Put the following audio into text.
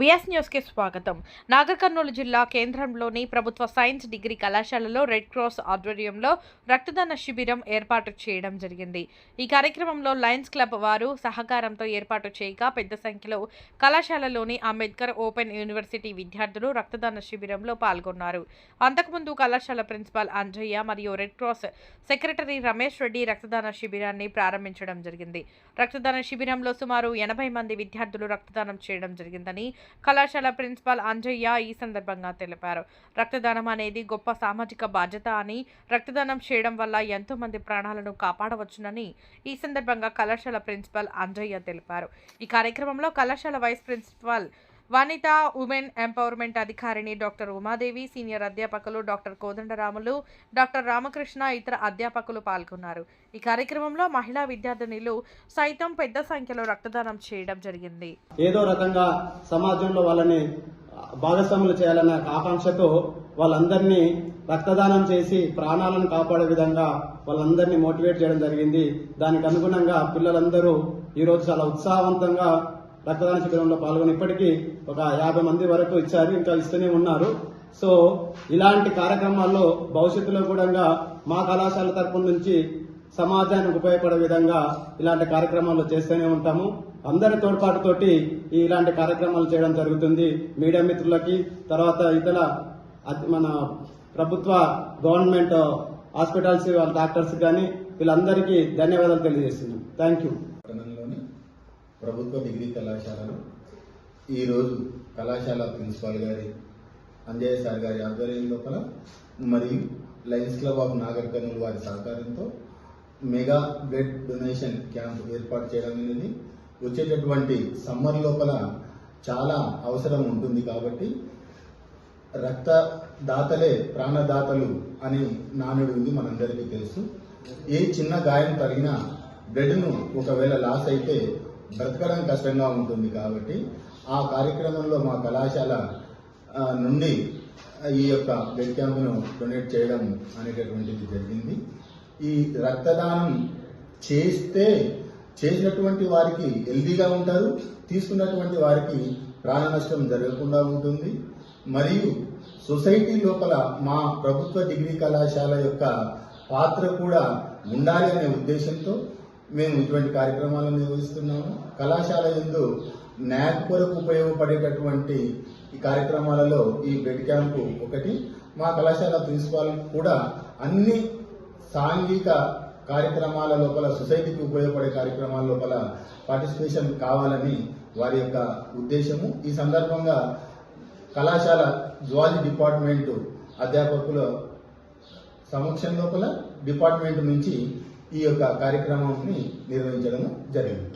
VS న్యూస్కి స్వాగతం. నాగర్కర్నూలు జిల్లా కేంద్రంలోని ప్రభుత్వ సైన్స్ డిగ్రీ కళాశాలలో రెడ్ క్రాస్ ఆధ్వర్యంలో రక్తదాన శిబిరం ఏర్పాటు చేయడం జరిగింది. ఈ కార్యక్రమంలో లయన్స్ క్లబ్ వారు సహకారంతో ఏర్పాటు చేయగా పెద్ద సంఖ్యలో కళాశాలలోని అంబేద్కర్ ఓపెన్ యూనివర్సిటీ విద్యార్థులు రక్తదాన శిబిరంలో పాల్గొన్నారు. అంతకుముందు కళాశాల ప్రిన్సిపాల్ అంజయ్య మరియు red cross secretary Ramesh Reddy రక్తదాన శిబిరాన్ని ప్రారంభించడం జరిగింది. రక్తదాన శిబిరంలో సుమారు ఎనభై మంది విద్యార్థులు రక్తదానం చేయడం జరిగిందని కళాశాల ప్రిన్సిపాల్ అంజయ్య ఈ సందర్భంగా తెలిపారు. రక్తదానం అనేది గొప్ప సామాజిక బాధ్యత అని రక్తదానం చేయడం వల్ల ఎంతో మంది ప్రాణాలను కాపాడవచ్చునని ఈ సందర్భంగా కళాశాల ప్రిన్సిపాల్ అంజయ్య తెలిపారు. ఈ కార్యక్రమంలో కళాశాల vice principal Vanitha women empowerment అధికారిణి doctor Umadevi senior అధ్యాపకులు డాక్టర్ కోదండరాములు డాక్టర్ రామకృష్ణ ఇతర అధ్యాపకులు పాల్గొన్నారు. ఈ కార్యక్రమంలో మహిళా విద్యార్థినిలు సైతం పెద్ద సంఖ్యలో రక్తదానం చేయడం జరిగింది. ఏదో రకంగా సమాజంలో వాళ్ళని భాగస్వాములు చేయాలన్న ఆకాంక్షతో వాళ్ళందరినీ రక్తదానం చేసి ప్రాణాలను కాపాడే విధంగా వాళ్ళందరినీ మోటివేట్ చేయడం జరిగింది. దానికి అనుగుణంగా పిల్లలందరూ ఈరోజు చాలా ఉత్సాహవంతంగా రక్తదాన శిబిరంలో పాల్గొని ఇప్పటికీ ఒక యాభై మంది వరకు ఇచ్చారు ఇంకా ఇస్తూనే ఉన్నారు. సో ఇలాంటి కార్యక్రమాల్లో భవిష్యత్తులో కూడా మా కళాశాల తరపు నుంచి సమాజానికి ఉపయోగపడే విధంగా ఇలాంటి కార్యక్రమాలు చేస్తూనే ఉంటాము. అందరి తోడ్పాటుతోటి ఈ ఇలాంటి కార్యక్రమాలు చేయడం జరుగుతుంది. మీడియా మిత్రులకి తర్వాత ఇతర మన ప్రభుత్వ గవర్నమెంట్ హాస్పిటల్స్ వాళ్ళ డాక్టర్స్ కానీ వీళ్ళందరికీ ధన్యవాదాలు తెలియజేస్తున్నాం. Thank you. ప్రభుత్వ డిగ్రీ కళాశాలలో ఈరోజు కళాశాల ప్రిన్సిపాల్ గారి అంజయ్య సార్ గారి ఆధ్వర్యం లోపల మరియు lions club of Nagarkurnool వారి సహకారంతో మెగా బ్లడ్ డొనేషన్ క్యాంప్ ఏర్పాటు చేయడం అనేది వచ్చేటటువంటి సమ్మర్ లోపల చాలా అవసరం ఉంటుంది కాబట్టి రక్తదాతలే ప్రాణదాతలు అని నానుడు ఉంది మనందరికీ తెలుసు. ఏ చిన్న గాయం తగిన బ్లడ్ను ఒకవేళ లాస్ అయితే బ్రతకడం కష్టంగా ఉంటుంది కాబట్టి ఆ కార్యక్రమంలో మా కళాశాల నుండి ఈ యొక్క బ్లడ్ క్యాంప్ను డొనేట్ చేయడం అనేటటువంటిది జరిగింది. ఈ రక్తదానం చేస్తే చేసినటువంటి వారికి హెల్దీగా ఉంటారు తీసుకున్నటువంటి వారికి ప్రాణ నష్టం జరగకుండా ఉంటుంది. మరియు సొసైటీ లోపల మా ప్రభుత్వ డిగ్రీ కళాశాల యొక్క పాత్ర కూడా ఉండాలి అనే ఉద్దేశంతో మేము ఇటువంటి కార్యక్రమాలను నిర్వహిస్తున్నాము. కళాశాల ఎందు న్యాక్ కొరకు ఉపయోగపడేటటువంటి ఈ కార్యక్రమాలలో ఈ బెడ్ క్యాంపు ఒకటి. మా కళాశాల ప్రిన్సిపాల్ కూడా అన్ని సాంఘిక కార్యక్రమాల లోపల సొసైటీకి ఉపయోగపడే కార్యక్రమాల లోపల పార్టిసిపేషన్ కావాలని వారి యొక్క ఉద్దేశము. ఈ సందర్భంగా కళాశాల జువాలజీ డిపార్ట్మెంట్ అధ్యాపకుల సమక్షం లోపల డిపార్ట్మెంట్ నుంచి ఈ యొక్క కార్యక్రమాన్ని నిర్వహించడం జరిగింది.